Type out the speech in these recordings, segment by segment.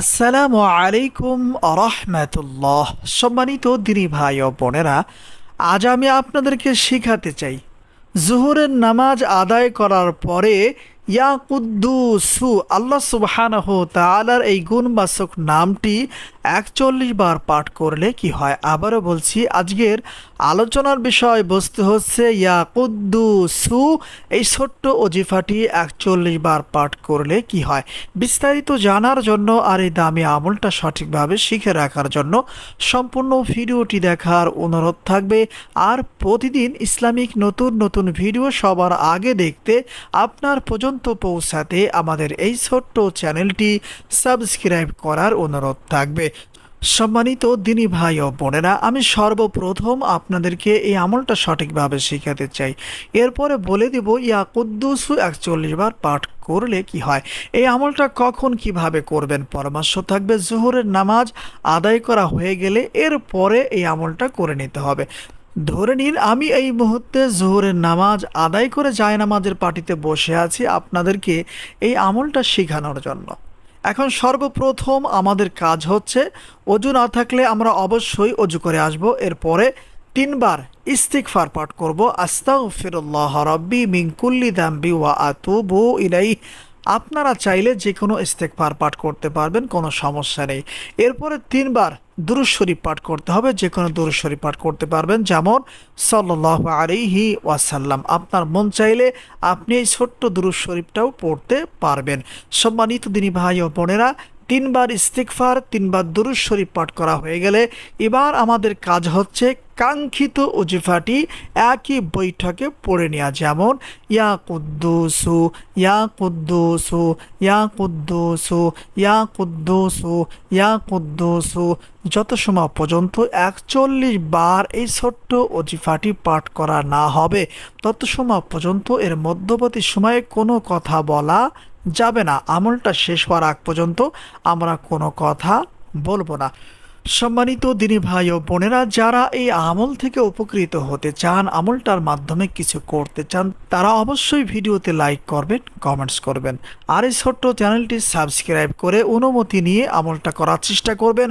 আসসালামু আলাইকুম আরহামতুল্লাহ। সম্মানিত দিনী ভাই ও বোনেরা, আজ আমি আপনাদেরকে শেখাতে চাই, জুহুরের নামাজ আদায় করার পরে ইয়া কুদ্দুসু আল্লাহ সুবহানাহু তালার এই গুণবাচক নামটি একচল্লিশ বার পাঠ করলে কি হয়? আবারও বলছি, আজকের আলোচনার বিষয় বস্তু হচ্ছে ইয়া কুদ্দুসু এই ছোট্ট অজিফাটি একচল্লিশ বার পাঠ করলে কি হয়? বিস্তারিত জানার জন্য আর এই দামি আমলটা সঠিকভাবে শিখে রাখার জন্য সম্পূর্ণ ভিডিওটি দেখার অনুরোধ থাকবে। আর প্রতিদিন ইসলামিক নতুন নতুন ভিডিও সবার আগে দেখতে আপনার পর্যন্ত পৌঁছাতে আমাদের এই ছোট্ট চ্যানেলটি সাবস্ক্রাইব করার অনুরোধ থাকবে। সম্মানিত দিনী ভাই ও বোনেরা, আমি সর্বপ্রথম আপনাদেরকে এই আমলটা সঠিকভাবে শেখাতে চাই। এরপরে বলে দিব, ইয়া কুদ্দুসু একচল্লিশ বার পাঠ করলে কি হয়? এই আমলটা কখন কীভাবে করবেন? পরামর্শ থাকবে জোহরের নামাজ আদায় করা হয়ে গেলে এরপরে এই আমলটা করে নিতে হবে। ধরে নিন, আমি এই মুহূর্তে জোহরের নামাজ আদায় করে যায় নামাজের পার্টিতে বসে আছি আপনাদেরকে এই আমলটা শেখানোর জন্য। এখন সর্বপ্রথম আমাদের কাজ হচ্ছে অজু না থাকলে আমরা অবশ্যই অজু করে আসব। এরপরে তিনবার ইস্তিকফার পাঠ করব। আস্তাগফিরুল্লাহ রব্বি মিঙ্কুল্লি কুল্লি দাম্বি ওয়া আতুবু ইলাই আপনারা চাইলে যে কোনো ইস্তেকফার পাঠ করতে পারবেন, কোনো সমস্যা নেই। এরপরে তিনবার দুরুশ্বরী পাঠ করতে হবে, যে কোনো দুরুশ্বরী পাঠ করতে পারবেন, যেমন সাল্লাহ আলিহি ওয়াসাল্লাম। আপনার মন চাইলে আপনি এই ছোট্ট দুরুশ্বরীফটাও পড়তে পারবেন। সম্মানিত দিনী ভাই ও বোনেরা তিনবার ইস্তিকফার তিনবার দুরুজ শরীফ পাঠ করা হয়ে গেলে এবার আমাদের কাজ হচ্ছে কাঙ্ক্ষিত উজিফাটি একই বৈঠকে পড়ে নেওয়া। যেমন, ইয়া কুদ্দুসু ইয়া কুদ্দুসু ইয়া কুদ্দুসু ইয়া কুদ্দুসু ইয়া কুদ্দুসু। যত সময় পর্যন্ত একচল্লিশ বার এই ছোট্ট অজিফাটি পাঠ করা না হবে, তত সময় পর্যন্ত এর মধ্যবর্তী সময়ে কোনো কথা বলা যাবে না। আমলটা শেষ হওয়ার আগ পর্যন্ত আমরা কোনো কথা বলব না। সম্মানিত দিনী ভাই ও বোনেরা, যারা এই আমল থেকে উপকৃত হতে চান, আমলটার মাধ্যমে কিছু করতে চান, তারা অবশ্যই ভিডিওতে লাইক করবেন, কমেন্টস করবেন। আর এই ছোট্ট চ্যানেলটি সাবস্ক্রাইব করে অনুমতি নিয়ে আমলটা করার চেষ্টা করবেন।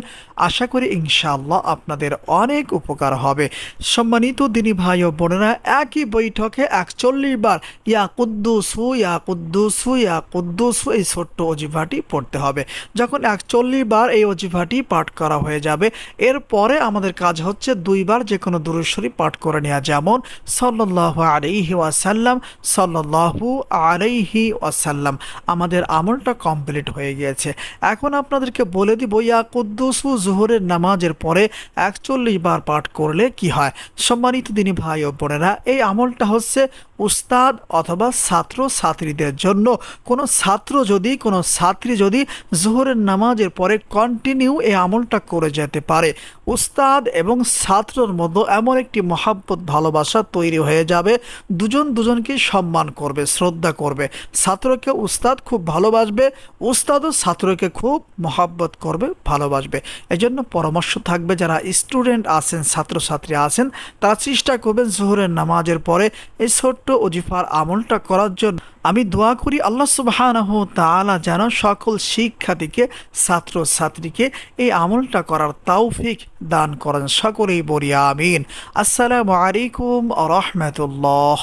আশা করি ইনশাআল্লাহ আপনাদের অনেক উপকার হবে। সম্মানিত দিনী ভাই ও বোনেরা, একই বৈঠকে একচল্লিশ বার ইয়া কুদ্দুসু ইয়া কুদ্দুসু ইয়া কুদ্দুসু এই ছোট্ট অজিফাটি পড়তে হবে। যখন একচল্লিশ বার এই অজিফাটি পাঠ করা হয়ে যাবে। এরপরে আমাদের কাজ হচ্ছে দুইবার যে কোনো দুরুশ্বরী পাঠ করে নেওয়া যেমন সাল্লাহ আলাইহি ওয়াসাল্লাম সাল্লাহু আলাইহি ওয়াসাল্লাম। আমাদের আমলটা কমপ্লিট হয়ে গিয়েছে। এখন আপনাদেরকে বলে দিব, ইয়া কুদ্দুসু জোহরের নামাজের পরে একচল্লিশ বার পাঠ করলে কি হয়? সম্মানিত দিনী ভাই ও বোনেরা, এই আমলটা হচ্ছে উস্তাদ অথবা ছাত্র ছাত্রীদের জন্য। কোনো ছাত্র যদি, কোনো ছাত্রী যদি জোহরের নামাজের পরে কন্টিনিউ এই আমলটা করে যেতে পারে। উস্তাদ এবং ছাত্রর মধ্যে এমন একটি মহাব্বত, ভালোবাসা তৈরি হয়ে যাবে। দুজন দুজনকে সম্মান করবে, শ্রদ্ধা করবে। ছাত্রকে উস্তাদ খুব ভালোবাসবে উস্তাদও ছাত্রকে খুব মহাব্বত করবে, ভালোবাসবে। এই জন্য পরামর্শ থাকবে, যারা স্টুডেন্ট আছেন, ছাত্রছাত্রী আছেন, তারা চেষ্টা করবেন জোহরের নামাজের পরে এই ছোট্ট অজিফার আমলটা করার জন্য। আমি দোয়া করি আল্লাহ সুবাহানহ তালা যেন সকল শিক্ষার্থীকে ছাত্র ছাত্রীকে এই আমলটা করার তৌফিক দান করেন। সকলেই বলি আমিন। আসসালামু আলাইকুম রহমতুল্লাহ।